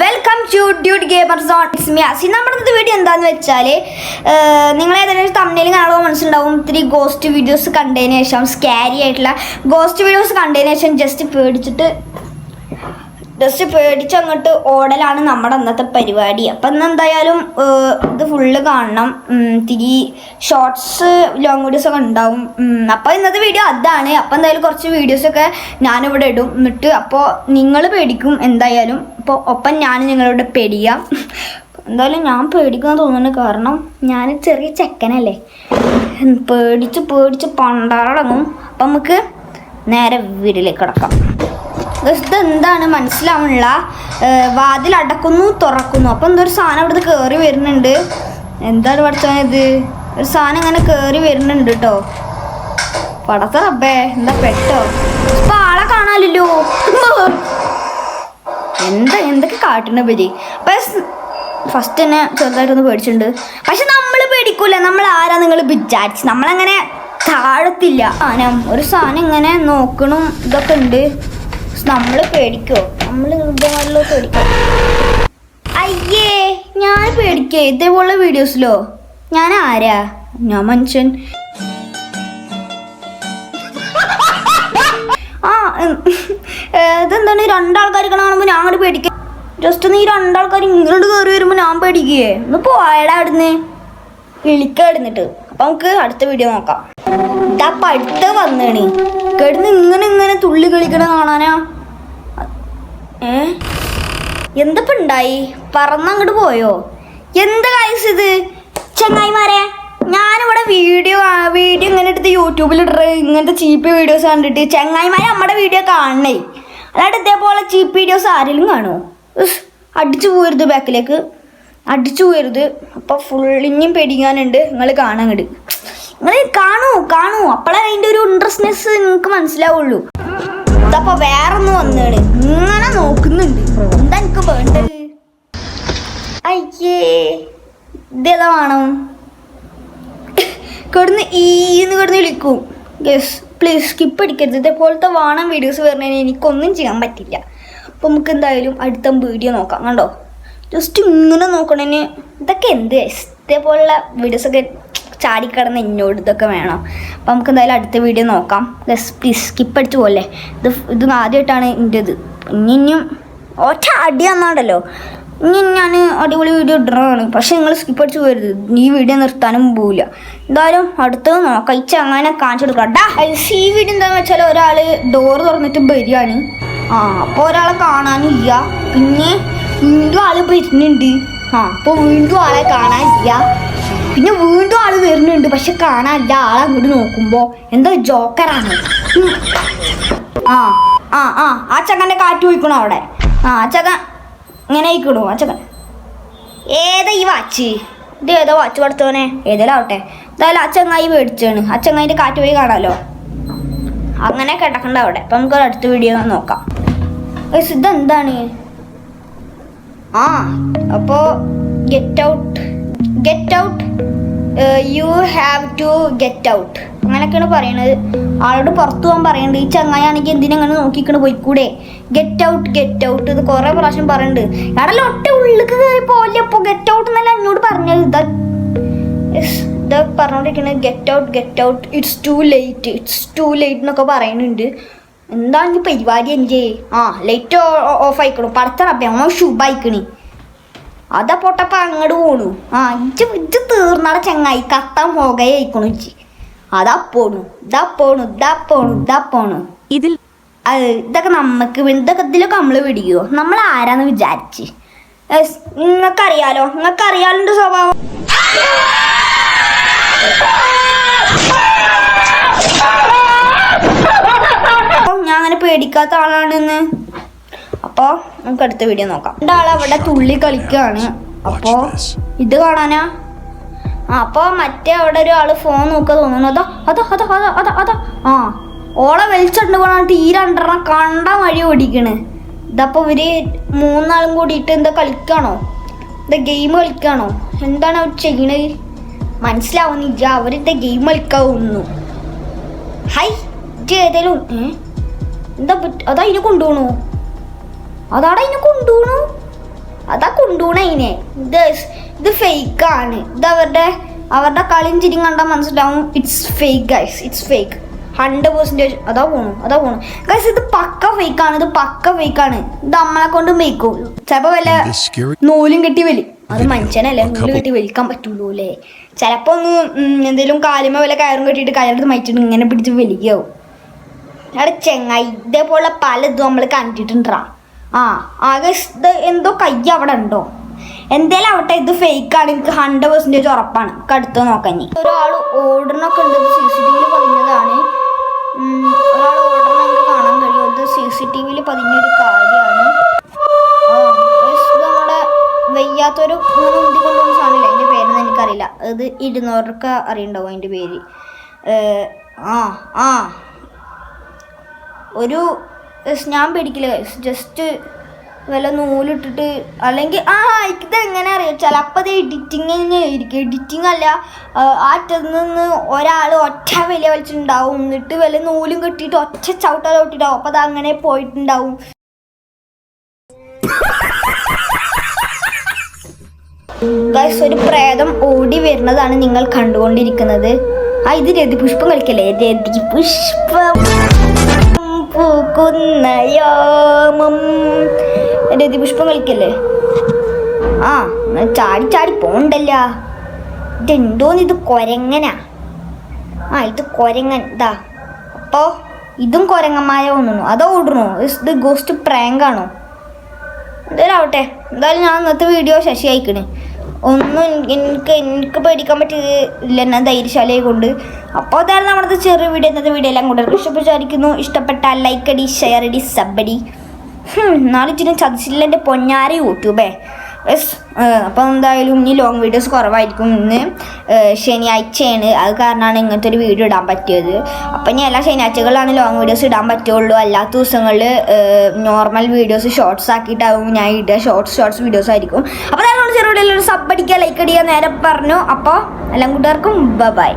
Welcome to dude gamer zone it's me അസി നമ്മുടെ video എന്താന്ന് വെച്ചാൽ നിങ്ങൾ ഏതെങ്കിലും തമ്മിൽ കാണുമ്പോൾ മനസ്സിലുണ്ടാവും ഇത്തിരി ഗോസ്റ്റ് വീഡിയോസ് കണ്ടതിന് ശേഷം സ്കാരി ആയിട്ടുള്ള ഗോസ്റ്റ് വീഡിയോസ് കണ്ടതിന് ശേഷം ജസ്റ്റ് പേടിച്ചിട്ട് ജസ്റ്റ് പേടിച്ച് അങ്ങോട്ട് ഓടലാണ് നമ്മുടെ അന്നത്തെ പരിപാടി. അപ്പം ഇന്ന് എന്തായാലും ഇത് ഫുള്ള് കാണണം. തിരി ഷോർട്സ് ലോങ് വീഡിയോസ് ഒക്കെ ഉണ്ടാവും. അപ്പോൾ ഇന്നത്തെ വീഡിയോ അതാണ്. അപ്പം എന്തായാലും കുറച്ച് വീഡിയോസൊക്കെ ഞാനിവിടെ ഇടും. എന്നിട്ട് അപ്പോൾ നിങ്ങൾ പേടിക്കും എന്തായാലും. അപ്പോൾ ഒപ്പം ഞാൻ നിങ്ങളോട് പേടിക്കാം എന്തായാലും ഞാൻ പേടിക്കാൻ തോന്നുന്നു കാരണം ഞാൻ ചെറിയ ചെക്കനല്ലേ. പേടിച്ച് പേടിച്ച് പണ്ടാടങ്ങും അപ്പം നമുക്ക് നേരെ വീട്ടിലേക്ക് കിടക്കാം. ഇത് എന്താണ് മനസ്സിലാവണില്ല വാതിൽ അടക്കുന്നു തുറക്കുന്നു. അപ്പം എന്തോ ഒരു സാധനം അവിടുന്ന് കയറി വരുന്നുണ്ട്. എന്താണ് പഠിച്ചത്? ഇത് ഒരു സാധനം ഇങ്ങനെ കയറി വരുന്നുണ്ട് കേട്ടോ പടത്ത റബ്ബേ എന്താ പെട്ടോ? ഇപ്പൊ ആളെ കാണാലല്ലോ എന്താ എന്തൊക്കെ കാട്ടുന്ന പറ്റി ഫസ്റ്റ് തന്നെ ചെറുതായിട്ടൊന്ന് പേടിച്ചിട്ടുണ്ട്. പക്ഷെ നമ്മൾ പേടിക്കൂല. നമ്മൾ ആരാ നിങ്ങൾ വിചാരിച്ച്. നമ്മളങ്ങനെ താഴത്തില്ല. സാധനം ഒരു സാധനം ഇങ്ങനെ നോക്കണം ഇതൊക്കെ ഉണ്ട്. നമ്മൾ പേടിക്കോ? നമ്മൾ ഹൃദയമാരിലോ പേടിക്കോ? അയ്യേ ഞാൻ പേടിക്കേ. ഇതേപോലുള്ള വീഡിയോസിലോ? ഞാൻ ആരാ? ഞാൻ മനുഷ്യൻ. ആ ഇതെന്താണ്? രണ്ടാൾക്കാർ കാണുമ്പോൾ ഞാൻ അങ്ങോട്ട് പേടിക്ക ജസ്റ്റ് നീ രണ്ടാൾക്കാർ ഇങ്ങോട്ട് കയറി വരുമ്പോൾ ഞാൻ പേടിക്കുകയെ ഒന്ന് പോയടാ അവിടുന്ന്. വിളിക്കാടുന്നിട്ട് അപ്പൊ നമുക്ക് അടുത്ത വീഡിയോ നോക്കാം. ഇതാ പഠിത്ത വന്നേണ്? കിടന്ന് ഇങ്ങനെ ഇങ്ങനെ തുള്ളി കളിക്കണ കാണാനാ? ഏ? എന്തപ്പോ ഉണ്ടായി പറന്നങ്ങോട്ട് പോയോ? എന്താ കാഴ്ച ഇത്? ചങ്ങായിമാരെ ഞാനിവിടെ വീഡിയോ വീഡിയോ ഇങ്ങനെ എടുത്ത് യൂട്യൂബിൽ ഇടറ്. ഇങ്ങനത്തെ ചീപ്പ് വീഡിയോസ് കണ്ടിട്ട് ചങ്ങായിമാരെ നമ്മുടെ വീഡിയോ കാണണേ. അല്ലാണ്ട് ഇതേപോലെ ചീപ്പ് വീഡിയോസ് ആരെങ്കിലും കാണുമോ അടിച്ചു പോരുത് ബാക്കിലേക്ക് അടിച്ചു പോരുത്. അപ്പോൾ ഫുൾ ഇനിയും പേടിക്കാനുണ്ട് നിങ്ങൾ കാണാങ്ങട് നിങ്ങൾ കാണൂ കാണൂ. അപ്പോഴേ അതിന്റെ ഒരു ഇൻട്രസ്റ്റ്നെസ് നിങ്ങൾക്ക് മനസ്സിലാവുള്ളൂ. ഇതപ്പോ വേറൊന്ന് വന്നാണ് ഇങ്ങനെ നോക്കുന്നുണ്ട്. എന്താ എനിക്ക് വേണ്ടത്? അയ്യേ ഇതേതാ വേണം? കിടന്ന് ഈന്ന് കിടന്ന് വിളിക്കും. യെസ് പ്ലീസ് സ്കിപ്പ് അടിക്കരുത്. ഇതേപോലത്തെ വാണം വീഡിയോസ് വരുന്നതിന് എനിക്കൊന്നും ചെയ്യാൻ പറ്റില്ല. അപ്പോൾ നമുക്ക് എന്തായാലും അടുത്ത വീഡിയോ നോക്കാം. കണ്ടോ? ജസ്റ്റ് ഇങ്ങനെ നോക്കണേന്. ഇതൊക്കെ എന്ത്? ഇതേപോലുള്ള വീഡിയോസൊക്കെ ചാടിക്കിടന്ന് എന്നോട് ഇതൊക്കെ വേണം. അപ്പോൾ നമുക്ക് എന്തായാലും അടുത്ത വീഡിയോ നോക്കാം. പ്ലീസ് സ്കിപ്പ് അടിച്ചു പോലെ ഇത് ഇത് ആദ്യമായിട്ടാണ് എന്റെ ഇത്. ഇനി ഇനിയും ഒറ്റ അടി വന്നാണ്ടല്ലോ ഇനി ഞാൻ അടിപൊളി വീഡിയോ ഇടണതാണ്. പക്ഷെ നിങ്ങൾ സ്കിപ്പ് അടിച്ച് പോരുത് ഈ വീഡിയോ നിർത്താനും പോവില്ല. എന്തായാലും അടുത്തത് നോക്കാം. ഇച്ച അങ്ങനെ കാണിച്ചു കൊടുക്കാം. ഈ വീഡിയോ എന്താണെന്ന് വെച്ചാൽ ഒരാൾ ഡോർ തുറന്നിട്ട് വരികയാണ്. ആ അപ്പോൾ ഒരാളെ കാണാനില്ല. പിന്നെ വീണ്ടും ആൾ വരുന്നുണ്ട് ആ അപ്പോൾ വീണ്ടും ആളെ കാണാനില്ല. പിന്നെ വീണ്ടും ആൾ വരുന്നുണ്ട്. പക്ഷെ കാണാനില്ല. ആളെ അങ്ങോട്ട് നോക്കുമ്പോ എന്തോ ജോക്കറാണ്. ആ ആ ആ. ആ ചക്കന്റെ കാറ്റ് പോയിക്കണോ അവിടെ? ആ ആ ഇങ്ങനെ ആയിക്കണു ആ ചക്കൻ ഏതാ ഈ വാച്ച്? ഇത് ഏതോ വാച്ച് പഠിച്ചോനെ ഏതെങ്കിലും ആവട്ടെ എന്തായാലും ആ ചങ്ങായി മേടിച്ചാണ് ആ ചങ്ങായിന്റെ കാറ്റ് പോയി കാണാമല്ലോ അങ്ങനെ കിടക്കണ്ട അവിടെ. അപ്പം നമുക്ക് അടുത്ത വീഡിയോ നോക്കാം. ഇതെന്താണ് ആ അപ്പോൾ get out get out you have to get out അങ്ങനെയൊക്കെയാണ് പറയണത്. ആളോട് പുറത്തു പോകാൻ പറയുന്നുണ്ട് ഈ ചങ്ങായാണെങ്കിൽ എന്തിനങ്ങനെ നോക്കിക്കണ് പോയിക്കൂടെ? ഗെറ്റ് ഔട്ട് ഗെറ്റ് ഔട്ട് ഇത് കുറേ പ്രാവശ്യം പറയുന്നുണ്ട് എടല്ല ഒറ്റ ഉള്ളിക്ക് കയറി പോലെ അപ്പോൾ ഗെറ്റ് ഔട്ട് എന്നല്ല എന്നോട് പറഞ്ഞത്. ഇതാ ഇത് പറഞ്ഞോണ്ടിരിക്കുന്നത് get out get out it's too late it's too late എന്നൊക്കെ പറയുന്നുണ്ട് എന്താണ് ഈ പരിപാടി എന്റെ ആ ലൈറ്റ് ഓഫ് ആയിക്കണു. പടത്ത റബ്ബേ ഓ ശുഭായിക്കണി അതാ പൊട്ടപ്പ അങ്ങോട്ട് പോണു. ആ ഇജ്ജ് ഇജ്ജ് തീർന്നാടെ ചങ്ങായി കത്താൻ പോകയായിക്കണു ഇജ്ജ്. അതാ പോണു ഇതാ പോണു ഇതാ പോണു ഇതാ പോണു. ഇതിൽ ഇതൊക്കെ നമുക്ക് വേ- ഇതൊക്കെ ഇതിലൊക്കെ നമ്മൾ പിടിക്കുമോ നമ്മൾ ആരാന്ന് വിചാരിച്ച്? നിങ്ങൾക്കറിയാലോ നിങ്ങൾക്കറിയാലോ എന്റെ സ്വഭാവം. ഞാൻ അങ്ങനെ പേടിക്കാത്ത ആളാണെന്ന്. അപ്പോൾ നമുക്ക് അടുത്ത വീഡിയോ നോക്കാം. രണ്ടാൾ അവിടെ തുള്ളി കളിക്കുകയാണ് അപ്പോൾ ഇത് കാണാനാ? ആ അപ്പോൾ മറ്റേ അവിടെ ഒരു ആൾ ഫോൺ നോക്കുക തോന്നുന്നു. അതോ അതോ അതോ അതോ അതോ അതോ. ആ ഓളെ വലിച്ചുണ്ട് പോണ ഈ രണ്ടെണ്ണം കണ്ട വഴി ഓടിക്കണ്. ഇതപ്പോൾ ഇവർ മൂന്നാളും കൂടിയിട്ട് എന്താ കളിക്കാണോ? എന്താ ഗെയിം കളിക്കാണോ? എന്താണ് അവർ ചെയ്യണത്? മനസ്സിലാവുന്നില്ല. അവരെന്താ ഗെയിം കളിക്കാവുന്നു ഹൈ ഇത് ഏതേലും ഏ? എന്താ പറ്റ- ഇനി ഇതിനെ കൊണ്ടുപോണു അതാടാ കൊണ്ടുപോണു കൊണ്ടുപോണു കൊണ്ടുപോണ അതിനെ ഇത് ഇത് ആണ്. ഇത് അവരുടെ അവരുടെ കളിയും ചിരിയും കണ്ടാൽ മനസ്സിലാവും. It's fake guys it's fake hundred percentage അതാ പോണു അതാ പോണു. ഗൈസ് ഇത് പക്ക ആണ്. ഇത് പക്ക ഫേക്കാണ് ഇത് അമ്മളെ കൊണ്ട് മേക്കും ചിലപ്പോൾ വല്ല നൂലും കെട്ടി വലി. അത് മനുഷ്യനല്ലേ. നൂൽ കെട്ടി വലിക്കാൻ പറ്റുള്ളൂ അല്ലേ ചിലപ്പോ ഒന്ന് എന്തെങ്കിലും എന്തേലും കാലിമ വല്ല കയറും കെട്ടിയിട്ട് കയറെടുത്ത് മയച്ചിട്ട് ഇങ്ങനെ പിടിച്ച് വലിക്കാവും അവിടെ ചെങ്ങായി ഇതേപോലെ പല ഇതും നമ്മൾ കണ്ടിട്ടുണ്ടാ ആ ആകെ ഇത് എന്തോ കൈ അവിടെ ഉണ്ടോ? എന്തേലും ആവട്ടെ ഇത് ആണ്. എനിക്ക് ഹൺഡ്രഡ് പെർസെന്റേജ് ഉറപ്പാണ്. നമുക്ക് അടുത്ത് നോക്കാൻ. ഒരാൾ ഓടണൊക്കെ ഉണ്ട്. സി സി ടി വിയിൽ പതിഞ്ഞതാണ്. ഒരാൾ ഓടണം എനിക്ക് കാണാൻ കഴിയും. ഇത് സി സി ടി വിയിൽ പതിഞ്ഞൊരു കാര്യമാണ്. നമ്മുടെ വയ്യാത്തൊരു ഇങ്ങനെ കൊണ്ടുവന്ന സാധനമില്ല? അതിന്റെ പേരൊന്നും എനിക്കറിയില്ല. ഇത് ഇരുന്നൂറൊക്കെ അറിയണ്ടാവും അതിന്റെ പേര്. ആ ആ. ഒരു ഞാൻ പേടിക്കില്ല ജസ്റ്റ് വല്ല നൂലിട്ടിട്ട് അല്ലെങ്കിൽ ആ ഇത് എങ്ങനെ അറിയാം? ചിലപ്പോൾ അത് എഡിറ്റിങ് ആയിരിക്കും. എഡിറ്റിംഗ് അല്ല ആറ്റത്ത് നിന്ന് ഒരാൾ ഒറ്റ വലിയ വലിച്ചിട്ടുണ്ടാവും. എന്നിട്ട് വല്ല നൂലും കെട്ടിയിട്ട് ഒറ്റ ചവിട്ട ചവിട്ടിട്ടാവും അപ്പോൾ അത് അങ്ങനെ പോയിട്ടുണ്ടാവും. ഗൈസ് ഒരു പ്രേതം ഓടി വരുന്നതാണ് നിങ്ങൾ കണ്ടുകൊണ്ടിരിക്കുന്നത്. ആ ഇത് രതിപുഷ്പം കളിക്കല്ലേ? രതിപുഷ്പം. പൂക്കുന്ന യോമം രതിപുഷ്പം കളിക്കല്ലേ ആ ചാടി ചാടി പോണ്ടല്ല. ഇതെന്തോന്ന് ഇത് കൊരങ്ങനാ? ആ ഇത് കൊരങ്ങൻ ഇതാ. അപ്പോ ഇതും കൊരങ്ങന്മാരെ തോന്നുന്നു. അതോ ഓടുന്നു? ഇത് ഗോസ്റ്റ് പ്രാങ്കാണോ എന്തായാലും ആവട്ടെ. എന്തായാലും ഞാൻ ഇന്നത്തെ വീഡിയോ ശശി അയക്കണ് ഒന്നും എനിക്ക് എനിക്ക് പേടിക്കാൻ പറ്റില്ല ഞാൻ ധൈര്യശാലയെ കൊണ്ട്. അപ്പോൾ അതായിരുന്നു നമ്മുടെ ചെറിയ വീഡിയോ ഇന്നത്തെ വീഡിയോ എല്ലാം കൂടെ. ഇഷ്ടപ്പെട്ടായിരിക്കുന്നു ഇഷ്ടപ്പെട്ടാൽ ലൈക്ക് അടി ഷെയർ അടി സബ് അടി. നാളെ ഇച്ചിരി ചതിച്ചില്ല എന്റെ പൊന്നാര യൂട്യൂബേ. യെസ് അപ്പോൾ എന്തായാലും ഇനി ലോങ് വീഡിയോസ് കുറവായിരിക്കും ഇന്ന്. ശനിയാഴ്ചയാണ്. അത് കാരണമാണ് ഇങ്ങനത്തെ ഒരു വീഡിയോ ഇടാൻ പറ്റിയത്. അപ്പം ഇനി എല്ലാ ശനിയാഴ്ചകളിലാണ് ലോങ് വീഡിയോസ് ഇടാൻ പറ്റുള്ളൂ. അല്ലാത്ത ദിവസങ്ങളിൽ നോർമൽ വീഡിയോസ് ഷോർട്സ് ആക്കിയിട്ടാവും ഞാൻ ഇടുക. ഷോർട്സ് ഷോർട്സ് വീഡിയോസ് ആയിരിക്കും. അപ്പോൾ അതാണ് ഒരു സബ് അടിക്കുക ലൈക്ക് അടിക്കുക നേരെ പറഞ്ഞു. അപ്പോൾ എല്ലാം കൂട്ടുകാർക്കും ബൈ